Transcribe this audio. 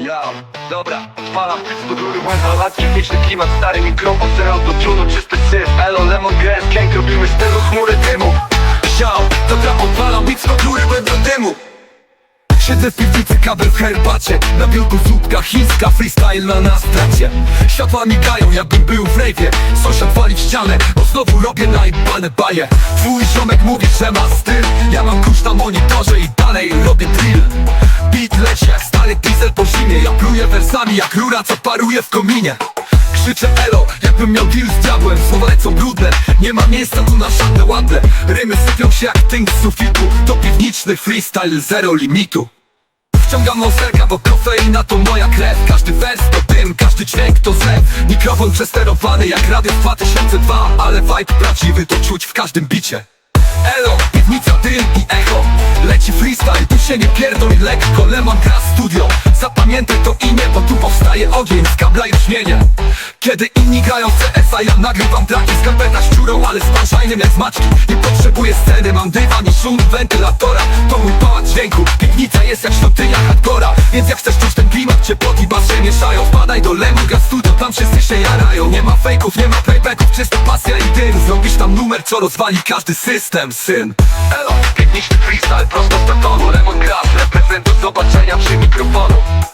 Ja, dobra, góry Łęza lat, techniczny klimat, stary mikrofon Zero do trunu, czysty syf Elo, lemon, grass, gang, robimy z tego chmury dymu. Siał, dobra, odpalam z góry będą dymu. Siedzę w piwnicy, kabel w herbacie. Na biurku zupka chińska, freestyle na nas Światła migają, jakbym był w rejwie. Sąsiad wali w ścianę, bo znowu robię najbane baje. Twój ziomek mówi, że ma styl. Ja mam kurz na monitorze i Ja pluję wersami jak rura, co paruje w kominie. Krzyczę elo, jakbym miał deal z diabłem. Słowa lecą brudne, nie ma miejsca tu na żadne ładne Rymy sypią się jak tynk z sufitu. To piwniczny freestyle, zero limitu. Wciągam monsterka, bo kofeina to moja krew. Każdy wers to dym, każdy dźwięk to zlew Mikrofon przesterowany jak radio 2002 Ale vibe prawdziwy to czuć w każdym bicie. Elo, piwnica, dym i echo. Leci freestyle, się nie pierdol lekko Lemon gra studio. Zapamiętaj to imię, bo tu powstaje ogień z kabla i brzmienie Kiedy inni grają CS-a, ja nagrywam traki z karpeta ściurą Ale z panszajnym jak z maczki. Nie potrzebuję sceny, mam dywan i szum wentylatora. To mój pałac dźwięku, piwnica jest jak świątynia hardcora. Więc jak chcesz czuć ten klimat, ciepłot i bas się mieszają Wpadaj do Lemon gra studio, tam wszyscy się jarają. Nie ma fejków, nie ma playbacków, czysta pasja i dym. Zrobisz tam numer, co rozwali każdy system, syn. Elo, piękniejszy freestyle, you follow.